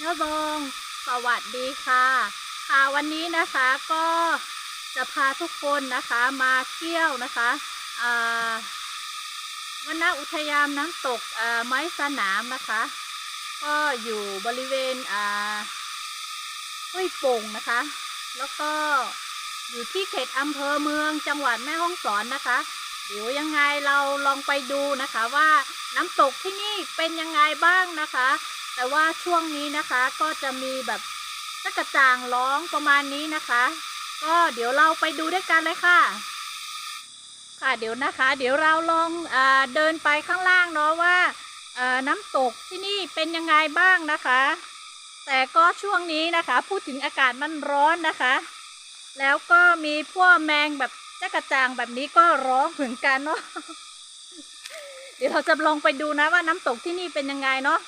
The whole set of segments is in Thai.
ยบองสวัสดีค่ะค่ะวันนี้นะคะก็จะพาทุกคนนะคะมาเที่ยวนะคะอ่าวนณอุทยานน้ำตกอ่าไม้สนามนะคะ ก็อยู่บริเวณอ่าห้วยโป่งนะคะ แล้วก็อยู่ที่เขตอำเภอเมืองจังหวัดแม่ฮ่องสอนนะคะ เดี๋ยวยังไงเราลองไปดูนะคะว่าน้ำตกที่นี่เป็นยังไงบ้างนะคะ แต่ว่าช่วงนี้นะคะก็จะมีแบบตะกระจางร้องประมาณนี้นะคะ ก็เดี๋ยวเราไปดูด้วยกันเลยค่ะ ค่ะเดี๋ยวนะคะ เดี๋ยวเราลองอเดินไปข้างล่างเนาะว่าอ่าน้ำตกที่นี่เป็นยังไงบ้างนะคะ แต่ก็ช่วงนี้นะคะ พูดถึงอากาศมันร้อนนะคะ แล้วก็มีพวกแมงแบบจักระจางแบบนี้ก็ร้องเหมือนกันเนาะเดี๋ยวเราจะลองไปดูนะว่าน้ำตกที่นี่เป็นยังไงเนาะ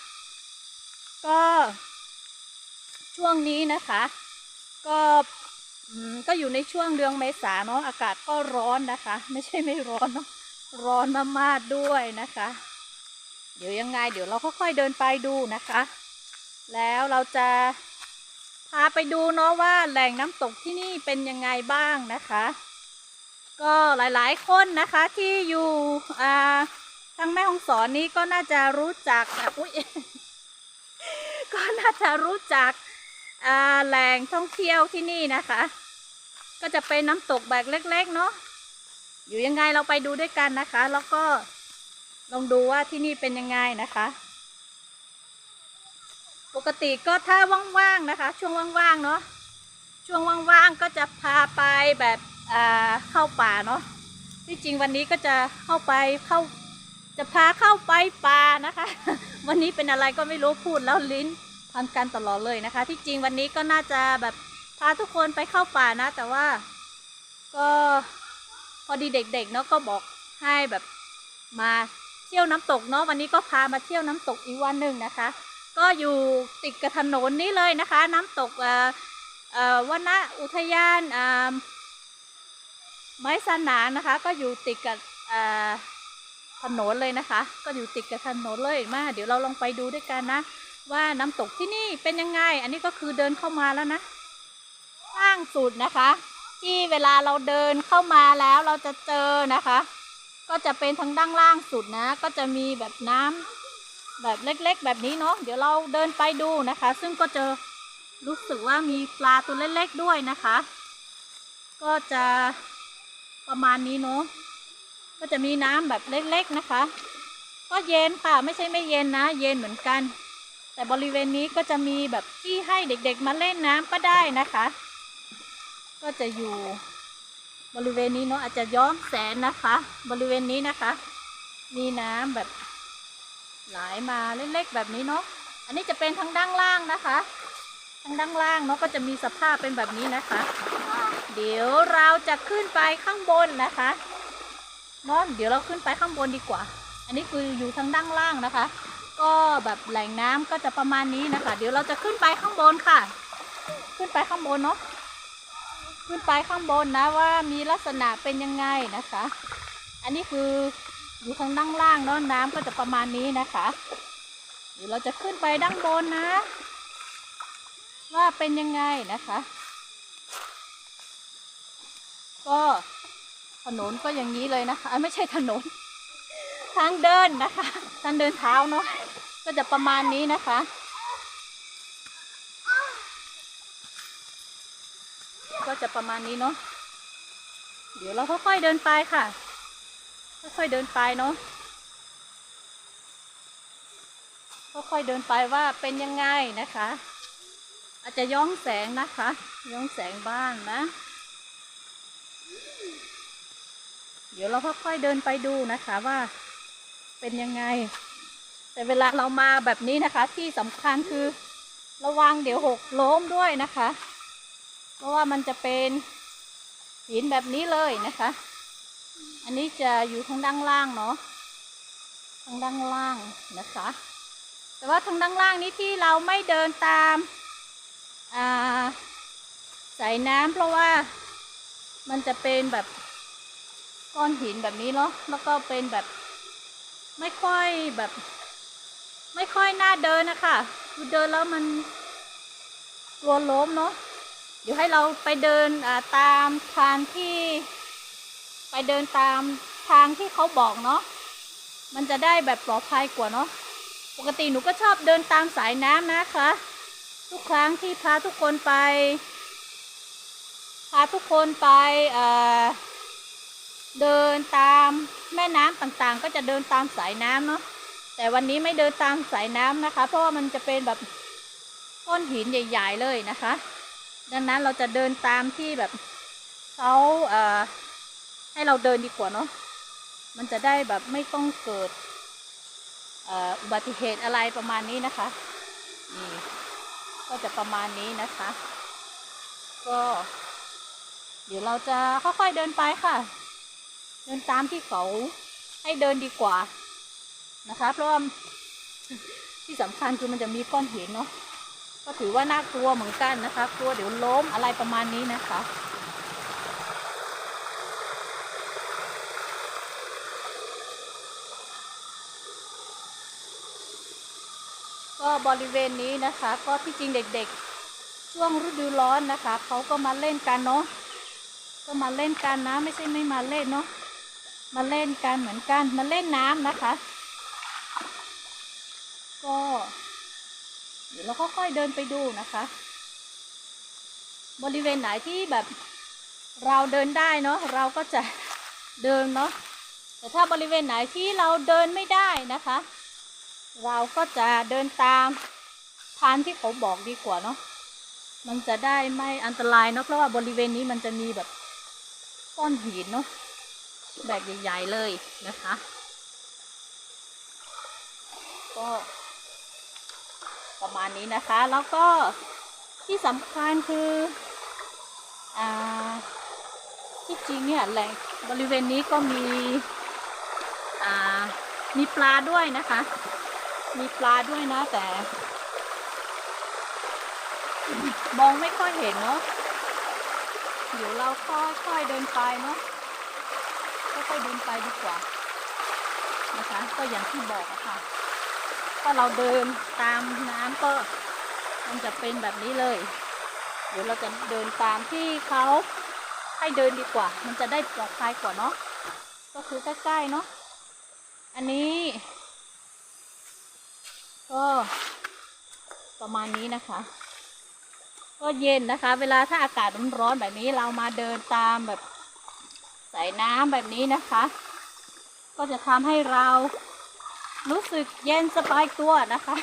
ก็ช่วงนี้นะคะ ก็ก็อยู่ในช่วงเดือนเมษาเนาะอากาศก็ร้อนนะคะ ไม่ใช่ไม่ร้อนเนาะร้อนมากๆด้วยนะคะ เดี๋ยวยังไง เดี๋ยวเราค่อยๆเดินไปดูนะคะ แล้วเราจะพาไปดูเนาะว่าแหล่งน้ำตกที่นี่เป็นยังไงบ้างนะคะ ก็หลายๆคนนะคะที่อยู่อ่าทางแม่ฮ่องสอนนี้ก็น่าจะรู้จักอะอุ้ย ก็น่าจะรู้จักแหล่งท่องเที่ยวที่นี่นะคะ ก็จะเป็นน้ำตกแบบเล็ก ๆ เนาะอยู่ยังไงเราไปดูด้วยกันนะคะ แล้วก็ลองดูว่าที่นี่เป็นยังไงนะคะ ปกติก็ถ้าว่างๆนะคะ ช่วงว่างๆเนาะช่วงว่างๆก็จะพาไปแบบเข้าป่าเนาะที่จริงวันนี้ก็จะเข้าไปเข้า จะพาเข้าไปป่านะคะ วันนี้เป็นอะไรก็ไม่รู้พูดแล้วลิ้นพันกันตลอดเลยนะคะ ที่จริงวันนี้ก็น่าจะแบบพาทุกคนไปเข้าป่านะ แต่ว่าก็พอดีเด็กๆเนาะก็บอกให้แบบมาเที่ยวน้ำตกเนาะวันนี้ก็พามาเที่ยวน้ำตกอีกวันหนึ่งนะคะ ก็อยู่ติดกับถนนนี้เลยนะคะ น้ำตกเอ่อเอ่อวนณอุทยานไม้สนานนะคะ ก็อยู่ติดกับ ถนนเลยนะคะ ก็อยู่ติดกับถนนเลยมาเดี๋ยวเราลองไปดูด้วยกันนะ ว่าน้ำตกที่นี่เป็นยังไง อันนี้ก็คือเดินเข้ามาแล้วนะข้างสุดนะคะ ที่เวลาเราเดินเข้ามาแล้วเราจะเจอนะคะ ก็จะเป็นทางด้านล่างสุดนะ ก็จะมีแบบน้ำแบบเล็กๆ แบบนี้เนาะเดี๋ยวเราเดินไปดูนะคะ ซึ่งก็จะรู้สึกว่ามีปลาตัวเล็กๆด้วยนะคะ ก็จะประมาณนี้เนาะ ก็จะมีน้ำแบบเล็กๆนะคะ ก็เย็นค่ะไม่ใช่ไม่เย็นนะ เย็นเหมือนกัน แต่บริเวณนี้ก็จะมีแบบที่ให้เด็กๆมาเล่นน้ำก็ได้นะคะ ก็จะอยู่บริเวณนี้เนาะอาจจะย้อมแสนนะคะ บริเวณนี้นะคะ มีน้ำแบบไหลมาเล็กๆแบบนี้เนาะอันนี้จะเป็นทางด้านล่างนะคะ ทางด้านล่างเนาะก็จะมีสภาพเป็นแบบนี้นะคะ เดี๋ยวเราจะขึ้นไปข้างบนนะคะ เนาะเดี๋ยวเราขึ้นไปข้างบนดีกว่า อันนี้คืออยู่ทางด้านล่างนะคะ ก็แบบแหล่งน้ำก็จะประมาณนี้นะคะ เดี๋ยวเราจะขึ้นไปข้างบนค่ะ ขึ้นไปข้างบนเนาะขึ้นไปข้างบนนะว่ามีลักษณะเป็นยังไงนะคะ อันนี้คืออยู่ทางด้านล่างเนาะน้ำก็จะประมาณนี้นะคะ เดี๋ยวเราจะขึ้นไปด้านบนนะ ว่าเป็นยังไงนะคะ ก็ ถนนก็อย่างนี้เลยนะคะไม่ใช่ถนน ทางเดินนะคะทางเดินเท้าเนาะก็จะประมาณนี้นะคะก็จะประมาณนี้เนาะ เดี๋ยวเราค่อยๆเดินไปค่ะ ค่อยๆเดินไปเนาะ ค่อยๆเดินไปว่าเป็นยังไงนะคะ อาจจะย้องแสงนะคะ ย้องแสงบ้างนะ เดี๋ยวเราค่อยๆเดินไปดูนะคะว่าเป็นยังไง แต่เวลาเรามาแบบนี้นะคะ ที่สำคัญคือระวังเดี๋ยวหกล้มด้วยนะคะ เพราะว่ามันจะเป็นหินแบบนี้เลยนะคะ อันนี้จะอยู่ทางด้านล่างเนาะทางด้านล่างนะคะ แต่ว่าทางด้านล่างนี้ที่เราไม่เดินตามสายน้ำเพราะว่ามันจะเป็นแบบ ก้อนหินแบบนี้เนาะแล้วก็เป็นแบบไม่ค่อยแบบ ไม่ค่อยน่าเดินนะคะคือเดินแล้วมันกลัวล้มเนาะเดี๋ยวให้เราไปเดินอ่าตามทางที่ ไปเดินตามทางที่เขาบอกเนาะมันจะได้แบบปลอดภัยกว่าเนาะปกติหนูก็ชอบเดินตามสายน้ำนะคะ ทุกครั้งที่พาทุกคนไป พาทุกคนไปเอ่อ เดินตามแม่น้ำต่างๆ ก็จะเดินตามสายน้ำเนาะแต่วันนี้ไม่เดินตามสายน้ำนะคะ เพราะว่ามันจะเป็นแบบก้อนหินใหญ่ ๆ เลยนะคะ ดังนั้นเราจะเดินตามที่แบบเขาเอ่อให้เราเดินดีกว่าเนาะมันจะได้แบบไม่ต้องเกิดอุบัติเหตุอะไรประมาณนี้นะคะนี่ก็จะประมาณนี้นะคะ ก็ เดี๋ยวเราจะค่อยๆเดินไปค่ะ เดินตามที่เขาให้เดินดีกว่านะคะ เพราะว่าที่สำคัญคือมันจะมีก้อนหินเนาะก็ถือว่าน่ากลัวเหมือนกันนะคะ กลัวเดี๋ยวล้มอะไรประมาณนี้นะคะก็บริเวณนี้นะคะ ก็ที่จริงเด็กๆ ช่วงฤดูร้อนนะคะเขาก็มาเล่นกันเนาะก็มาเล่นกันนะไม่ใช่ไม่มาเล่นเนาะ มาเล่นกันเหมือนกันมาเล่นน้ำนะคะ ก็ เดี๋ยวเราค่อยๆเดินไปดูนะคะ บริเวณไหนที่แบบเราเดินได้เนาะเราก็จะเดินเนาะแต่ถ้าบริเวณไหนที่เราเดินไม่ได้นะคะ เราก็จะเดินตามทางที่เขาบอกดีกว่าเนาะมันจะได้ไม่อันตรายเนาะเพราะว่าบริเวณนี้มันจะมีแบบก้อนหินเนาะ แบบใหญ่ๆเลยนะคะ ก็ประมาณนี้นะคะแล้วก็ที่สำคัญคืออ่าที่จริงเนี่ยแหล่งบริเวณนี้ก็มีอ่ามีปลาด้วยนะคะ มีปลาด้วยนะแต่ มองไม่ค่อยเห็นเนาะเดี๋ยวเราค่อยๆเดินไปเนาะ ค่อยๆเดินไปดีกว่านะคะก็อย่างที่บอกอะค่ะถ้าเราเดินตามน้ำก็มันจะเป็นแบบนี้เลยเดี๋ยวเราจะเดินตามที่เขาให้เดินดีกว่า มันจะได้ปลอดภัยกว่าเนาะก็คือใกล้ๆเนาะอันนี้ ก็ประมาณนี้นะคะ ก็เย็นนะคะ เวลาถ้าอากาศร้อนๆแบบนี้เรามาเดินตามแบบ ใสายน้ำแบบนี้นะคะ ก็จะทำให้เรารู้สึกเย็นสบายตัวนะคะ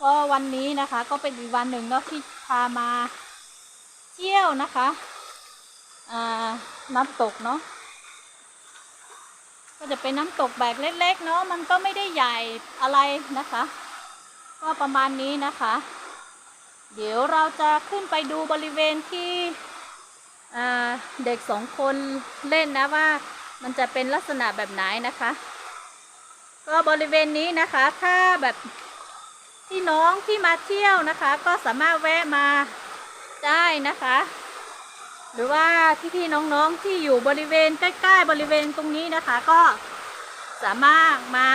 ก็วันนี้นะคะก็เป็นอีกวันหนึ่งเนาะที่พามาเที่ยวนะคะน้ำตกเนาะ ก็จะเป็นน้ำตกแบบเล็ก ๆ เนาะมันก็ไม่ได้ใหญ่อะไรนะคะ ก็ประมาณนี้นะคะ เดี๋ยวเราจะขึ้นไปดูบริเวณที่เด็กสองคนเล่นนะว่ามันจะเป็นลักษณะแบบไหนนะคะ ก็บริเวณนี้นะคะถ้าแบบพี่น้องที่มาเที่ยวนะคะ ก็สามารถแวะมาได้นะคะ หรือว่าพี่ๆน้องๆที่อยู่บริเวณใกล้ๆบริเวณตรงนี้นะคะ ก็สามารถมา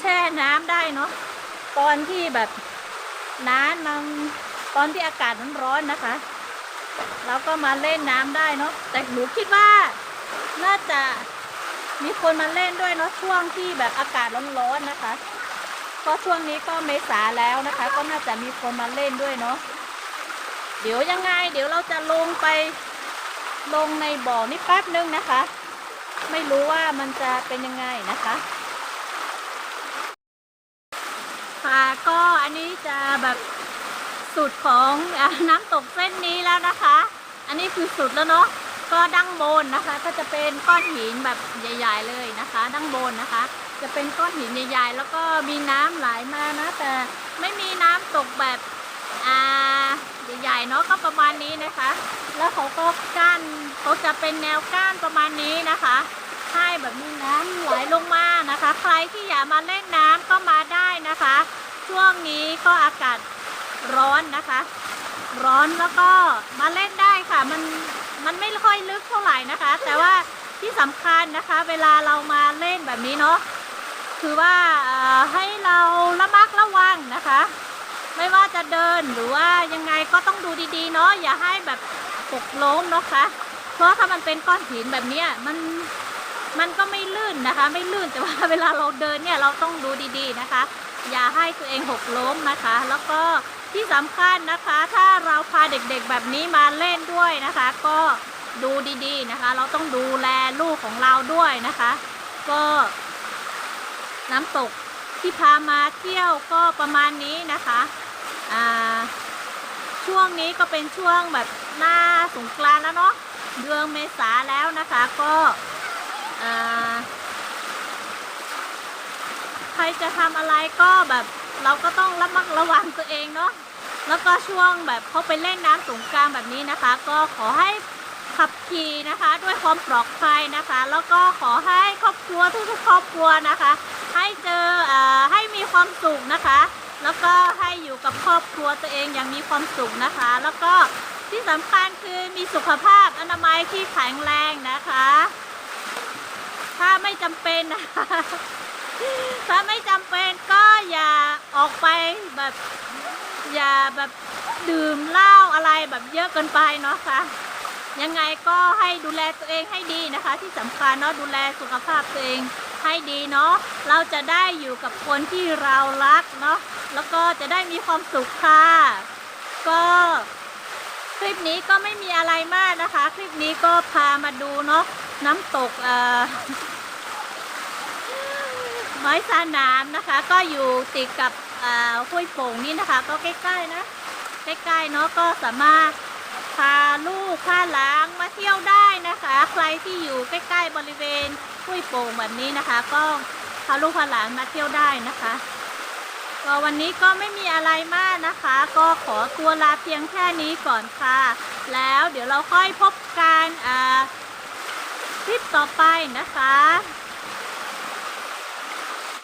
แช่น้ำได้เนาะตอนที่แบบน้ำมันตอนที่อากาศมันร้อนนะคะ เราก็มาเล่นน้ำได้เนาะแต่หนูคิดว่าน่าจะมีคนมาเล่นด้วยเนาะช่วงที่แบบอากาศร้อนๆนะคะเพราะช่วงนี้ก็เมษาแล้วนะคะ ก็น่าจะมีคนมาเล่นด้วยเนาะ เดี๋ยวยังไง เดี๋ยวเราจะลงไปลงในบ่อนี่แป๊บนึงนะคะ ไม่รู้ว่ามันจะเป็นยังไงนะคะค่ะก็อันนี้จะแบบสุดของอน้ำตกเส้นนี้แล้วนะคะ อันนี้คือสุดแล้วเนาะก็ดั้งบนนะคะ ก็จะเป็นก้อนหินแบบใหญ่ๆเลยนะคะ ดั้งบนนะคะ จะเป็นก้อนหินใหญ่ ๆ แล้วก็มีน้ำไหลมานะแต่ไม่มีน้ำตกแบบอ่า ใหญ่ๆเนาะก็ประมาณนี้นะคะ แล้วเขาก็กั้นเขาจะเป็นแนวกั้นประมาณนี้นะคะให้แบบมีน้ำไหลลงมานะคะ ใครที่อยากมาเล่นน้ำก็มาได้นะคะ ช่วงนี้ก็อากาศร้อนนะคะ ร้อนแล้วก็มาเล่นได้ค่ะ มันมันไม่ค่อยลึกเท่าไหร่นะคะ แต่ว่าที่สำคัญนะคะ เวลาเรามาเล่นแบบนี้เนาะคือว่าให้เราระมัดระวังนะคะ ไม่ว่าจะเดินหรือว่ายังไงก็ต้องดูดีๆเนาะอย่าให้แบบตกล้มนะคะ เพราะถ้ามันเป็นก้อนหินแบบเนี้ยมันมันก็ไม่ลื่นนะคะ ไม่ลื่นแต่ว่าเวลาเราเดินเนี่ยเราต้องดูดีๆนะคะ อย่าให้ตัวเองหกล้มนะคะ แล้วก็ที่สำคัญนะคะ ถ้าเราพาเด็กๆแบบนี้มาเล่นด้วยนะคะ ก็ดูดีๆนะคะ เราต้องดูแลลูกของเราด้วยนะคะ ก็น้ำตก ที่พามาเที่ยวก็ประมาณนี้นะคะอ่าช่วงนี้ก็เป็นช่วงแบบหน้าสงกรานต์แล้วเนาะเดือนเมษาแล้วนะคะก็ใครจะทำอะไรก็แบบเราก็ต้องระมัดระวังตัวเองเนาะแล้วก็ช่วงแบบเขาไปเล่นน้ำสงกรารแบบนี้นะคะ ก็ขอให้ขับขี่นะคะ ด้วยความปลอดภัยนะคะ แล้วก็ขอให้ครอบครัวทุกๆครอบครัวนะคะ ให้เจออให้มีความสุขนะคะ แล้วก็ให้อยู่กับครอบครัวตัวเองอย่างมีความสุขนะคะ แล้วก็ที่สำคัญคือมีสุขภาพอนามัยที่แข็งแรงนะคะ ถ้าไม่จำเป็นนะถ้าไม่จำเป็นก็อย่าออกไปแบบอย่าแบบดื่มเหล้าอะไรแบบเยอะเกินไปเนาะค่ะยังไงก็ให้ดูแลตัวเองให้ดีนะคะ ที่สำคัญเนาะดูแลสุขภาพตัวเอง ให้ดีเนาะ เราจะได้อยู่กับคนที่เรารักเนาะ แล้วก็จะได้มีความสุขค่ะ ก็คลิปนี้ก็ไม่มีอะไรมากนะคะ คลิปนี้ก็พามาดูเนาะน้ำตกเอ่อไม้สนามนะคะ ก็อยู่ติดกับอ่าห้วยโป่งนี่นะคะ ก็ใกล้ๆนะ ใกล้ๆเนาะก็สามารถาลูกพาหลานมาเที่ยวได้นะคะ ใครที่อยู่ใกล้ๆบริเวณห้วยโป่งแบบนี้นะคะ ก็พาลูกพาหลานมาเที่ยวได้นะคะก็วันนี้ก็ไม่มีอะไรมากนะคะ ก็ขอตัวลาเพียงแค่นี้ก่อนค่ะ แล้วเดี๋ยวเราค่อยพบกันอ่าคลิปต่อไปนะคะ